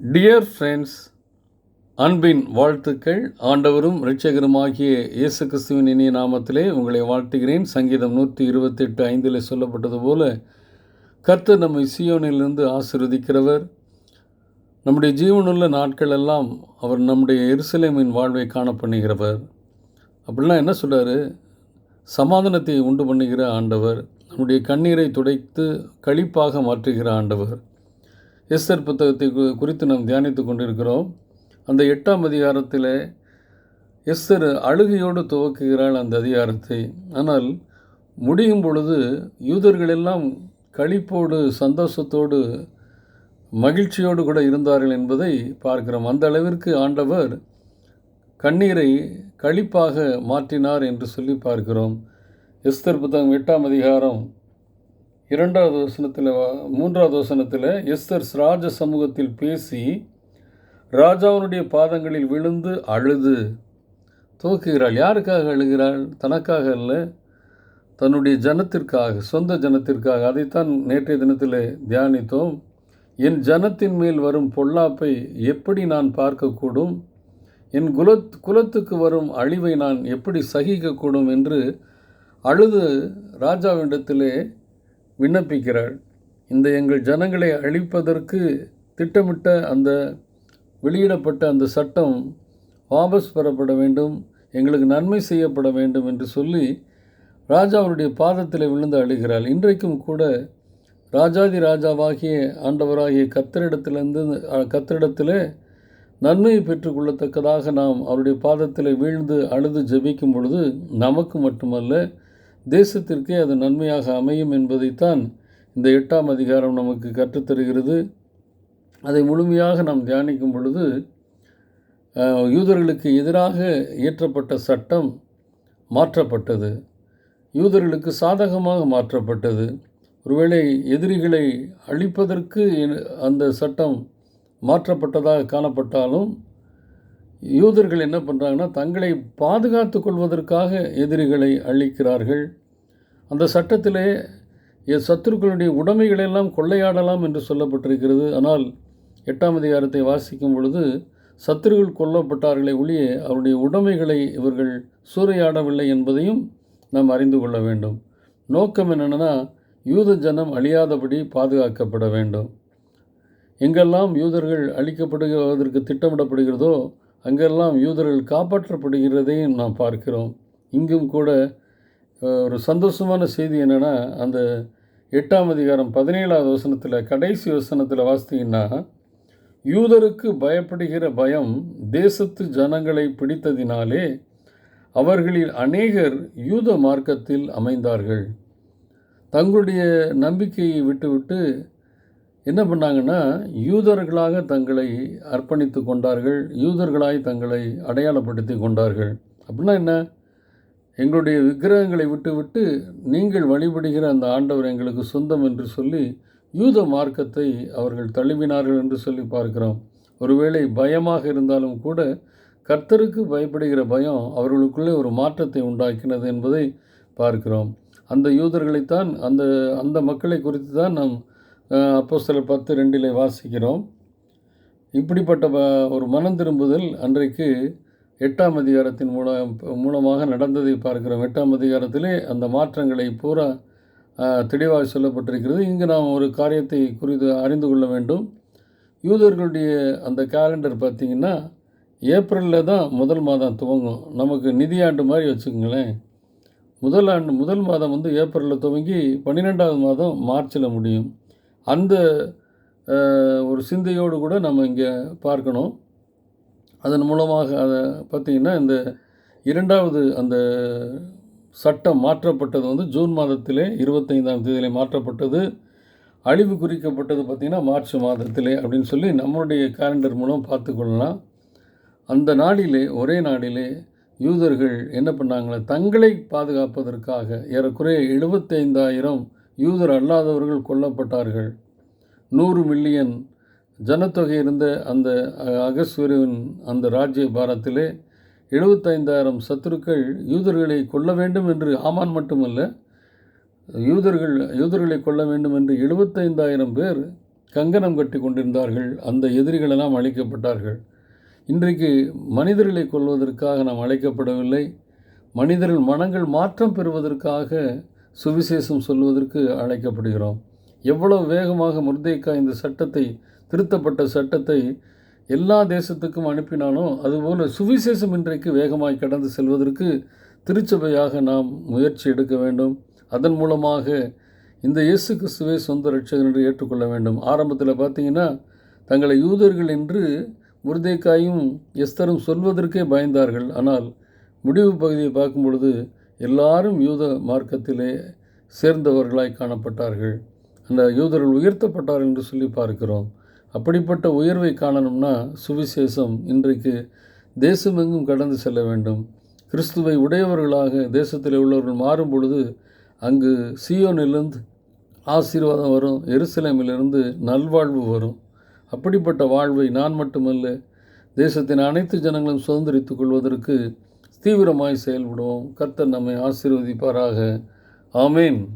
Dear friends அன்பின் வாழ்த்துக்கள். ஆண்டவரும் இரட்சகருமாகிய இயேசு கிறிஸ்துவின் இனிய நாமத்திலே உங்களை வாழ்த்துகிறேன். சங்கீதம் நூற்றி இருபத்தெட்டு ஐந்தில் சொல்லப்பட்டது போல கர்த்தர் நம்மை சியோனிலிருந்து ஆசிர்வதிக்கிறவர். நம்முடைய ஜீவனுள்ள நாட்கள் எல்லாம் அவர் நம்முடைய எருசலேமின் வாழ்வை காண பண்ணுகிறவர் என்ன சொல்கிறார் சமாதானத்தை உண்டு பண்ணுகிற ஆண்டவர் நம்முடைய கண்ணீரை துடைத்து கழிப்பாக மாற்றுகிற ஆண்டவர். எஸ்தர் புத்தகத்தை குறித்து நாம் தியானித்து கொண்டிருக்கிறோம். அந்த எட்டாம் அதிகாரத்தில் எஸ்தர் அழுகையோடு துவக்குகிறாள் அந்த அதிகாரத்தை. ஆனால் முடியும் பொழுது யூதர்கள் எல்லாம் களிப்போடு சந்தோஷத்தோடு மகிழ்ச்சியோடு கூட இருந்தார்கள் என்பதை பார்க்கிறோம். அந்த அளவிற்கு ஆண்டவர் கண்ணீரை கழிப்பாக மாற்றினார் என்று சொல்லி பார்க்கிறோம். எஸ்தர் புத்தகம் எட்டாம் அதிகாரம் இரண்டாவது வசனத்தில் மூன்றாவது வசனத்தில் எஸ்தர் ராஜ சமூகத்தில் பேசி ராஜாவினுடைய பாதங்களில் விழுந்து அழுது. துவக்குகிறாள். யாருக்காக அழுகிறாள்? தனக்காக அல்ல தன்னுடைய ஜனத்திற்காக சொந்த ஜனத்திற்காக. அதைத்தான் நேற்றைய தினத்தில் தியானித்தோம். என் ஜனத்தின் மேல் வரும் பொல்லாப்பை எப்படி நான் பார்க்கக்கூடும்? என் குலத் குலத்துக்கு வரும் அழிவை நான் எப்படி சகிக்கக்கூடும்? என்று அழுது ராஜாவிடத்திலே விண்ணப்பிக்கிறாள். இந்த எங்கள் ஜனங்களை அழிப்பதற்கு திட்டமிட்ட அந்த வெளியிடப்பட்ட அந்த சட்டம் வாபஸ் பெறப்பட வேண்டும் எங்களுக்கு நன்மை செய்யப்பட வேண்டும் என்று சொல்லி ராஜாவுடைய பாதத்தில் விழுந்து அழுகிறாள். இன்றைக்கும் கூட ராஜாதி ராஜாவாகிய ஆண்டவராகிய கத்தரிடத்திலிருந்து கத்தரிடத்தில் நன்மையை பெற்றுக்கொள்ளத்தக்கதாக நாம் அவருடைய பாதத்தில் வீழ்ந்து அழுது ஜெபிக்கும் பொழுது நமக்கு மட்டுமல்ல தேசத்திற்கே அது நன்மையாக அமையும் என்பதைத்தான் இந்த எட்டாம் அதிகாரம் நமக்கு கற்றுத்தருகிறது. அதை முழுமையாக நாம் தியானிக்கும் பொழுது யூதர்களுக்கு எதிராக இயற்றப்பட்ட சட்டம் மாற்றப்பட்டது. யூதர்களுக்கு சாதகமாக மாற்றப்பட்டது. ஒருவேளை எதிரிகளை அழிப்பதற்கு எ- அந்த சட்டம் மாற்றப்பட்டதாக காணப்பட்டாலும் யூதர்கள் என்ன பண்ணுறாங்கன்னா தங்களை பாதுகாத்து கொள்வதற்காக எதிரிகளை அழிக்கிறார்கள். அந்த சட்டத்திலே எ- சத்துருக்களுடைய உடைமைகளெல்லாம் கொள்ளையாடலாம் என்று சொல்லப்பட்டிருக்கிறது. ஆனால் எட்டாம் அதிகாரத்தை வாசிக்கும் பொழுது சத்துருகள் கொல்லப்பட்டார்களே ஒழிய அவருடைய உடைமைகளை இவர்கள் சூறையாடவில்லை என்பதையும் நாம் அறிந்து கொள்ள வேண்டும். நோக்கம் என்னென்னா யூத ஜனம் அழியாதபடி பாதுகாக்கப்பட வேண்டும். எங்கெல்லாம் யூதர்கள் அழிக்கப்படுவதற்கு திட்டமிடப்படுகிறதோ அங்கெல்லாம் யூதர்கள் காப்பாற்றப்படுகிறதையும் நாம் பார்க்கிறோம். இங்கும் கூட ஒரு சந்தோஷமான செய்தி என்னென்னா அந்த எட்டாம் அதிகாரம் பதினேழாவது வசனத்தில் கடைசி வசனத்தில் வாசித்தீங்கன்னா யூதருக்கு பயப்படுகிற பயம் தேசத்து ஜனங்களை பிடித்ததினாலே அவர்களில் அநேகர் யூத மார்க்கத்தில் அமைந்தார்கள். தங்களுடைய நம்பிக்கையை விட்டுவிட்டு என்ன பண்ணாங்கன்னா யூதர்களாக தங்களை அர்ப்பணித்து கொண்டார்கள் யூதர்களாய் தங்களை அடையாளப்படுத்தி கொண்டார்கள். அப்படின்னா என்ன? எங்களுடைய விக்கிரகங்களை விட்டுவிட்டு நீங்கள் வழிபடுகிற அந்த ஆண்டவர் எங்களுக்கு சொந்தம் என்று சொல்லி யூத மார்க்கத்தை அவர்கள் தழுவினார்கள் என்று சொல்லி பார்க்கிறோம். ஒருவேளை பயமாக இருந்தாலும் கூட கர்த்தருக்கு பயப்படுகிற பயம் அவர்களுக்குள்ளே ஒரு மாற்றத்தை உண்டாக்கினது என்பதை பார்க்கிறோம். அந்த யூதர்களைத்தான் அந்த அந்த மக்களை குறித்து தான் நாம் அப்போ சில பத்து ரெண்டிலே வாசிக்கிறோம். இப்படிப்பட்ட ஒரு மனம் திரும்புதல் அன்றைக்கு எட்டாம் அதிகாரத்தின் மூலம் மூலமாக நடந்ததை பார்க்கிறோம். எட்டாம் அதிகாரத்திலே அந்த மாற்றங்களை பூரா தெளிவாக சொல்லப்பட்டிருக்கிறது. இங்கு நாம் ஒரு காரியத்தை குறித்து அறிந்து கொள்ள வேண்டும். யூதர்களுடைய அந்த கேலண்டர் பார்த்திங்கன்னா ஏப்ரலில் தான் முதல் மாதம் துவங்கும். நமக்கு நிதியாண்டு மாதிரி வச்சுக்கோங்களேன். முதல் ஆண்டு முதல் மாதம் வந்து ஏப்ரலில் துவங்கி பன்னிரெண்டாவது மாதம் மார்ச்சில் முடியும். அந்த ஒரு சிந்தையோடு கூட நம்ம இங்கே பார்க்கணும். அதன் மூலமாக அதை பார்த்திங்கன்னா இந்த இரண்டாவது அந்த சட்டம் மாற்றப்பட்டது வந்து ஜூன் மாதத்திலே இருபத்தைந்தாம் தேதியிலே மாற்றப்பட்டது. அழிவு குறிக்கப்பட்டது பார்த்திங்கன்னா மார்ச் மாதத்திலே அப்படின்னு சொல்லி நம்மளுடைய கேலண்டர் மூலம் பார்த்துக்கொள்ளலாம் அந்த நாளிலே ஒரே நாளிலே யூதர்கள் என்ன பண்ணாங்களே தங்களை பாதுகாப்பதற்காக ஏறக்குறைய எழுபத்தைந்தாயிரம் யூதர் அல்லாதவர்கள் கொல்லப்பட்டார்கள். நூறு மில்லியன் ஜனத்தொகை இருந்த அந்த அகஸ்வரின் அந்த ராஜ்ய பாரத்திலே எழுபத்தைந்தாயிரம் சத்துருக்கள் யூதர்களை கொல்ல வேண்டும் என்று ஆமான் மட்டுமல்ல யூதர்கள் யூதர்களை கொல்ல வேண்டும் என்று எழுபத்தைந்தாயிரம் பேர் கங்கணம் கட்டி கொண்டிருந்தார்கள். அந்த எதிரிகளெல்லாம் அழிக்கப்பட்டார்கள். இன்றைக்கு மனிதர்களை கொள்வதற்காக நாம் அழைக்கப்படவில்லை. மனிதர்கள் மனங்கள் மாற்றம் பெறுவதற்காக சுவிசேஷம் சொல்வதற்கு அழைக்கப்படுகிறோம். எவ்வளவு வேகமாக முர்தேக்கா இந்த சட்டத்தை திருத்தப்பட்ட சட்டத்தை எல்லா தேசத்துக்கும் அனுப்பினாலும் அதுபோல் சுவிசேஷம் இன்றைக்கு வேகமாய் கடந்து செல்வதற்கு திருச்சபையாக நாம் முயற்சி எடுக்க வேண்டும். அதன் மூலமாக இந்த இயேசு கிறிஸ்துவை சொந்த ரட்சகர் என்று ஏற்றுக்கொள்ள வேண்டும். ஆரம்பத்தில் பார்த்தீங்கன்னா தங்களை யூதர்கள் என்று முருதேக்காயும் எஸ்தரும் சொல்வதற்கே பயந்தார்கள். ஆனால் முடிவு பகுதியை பார்க்கும் பொழுது எல்லாரும் யூத மார்க்கத்திலே சேர்ந்தவர்களாய் காணப்பட்டார்கள். அந்த யூதர்கள் உயர்த்தப்பட்டார் என்று சொல்லி பார்க்கிறோம். அப்படிப்பட்ட உயர்வை காணணும்னா சுவிசேஷம். இன்றைக்கு தேசமெங்கும் கடந்து செல்ல வேண்டும். கிறிஸ்துவை உடையவர்களாக தேசத்தில் உள்ளவர்கள் மாறும் பொழுது அங்கு சியோனிலிருந்து ஆசீர்வாதம் வரும். எருசலேமிலிருந்து நல்வாழ்வு வரும். அப்படிப்பட்ட வாழ்வை நான் மட்டுமல்ல தேசத்தின் அனைத்து ஜனங்களும் சுதந்திரித்துக் கொள்வதற்கு தீவிரமாய் செயல்படுவோம். கர்த்தர் நம்மை ஆசீர்வதிப்பாராக. ஆமேன்.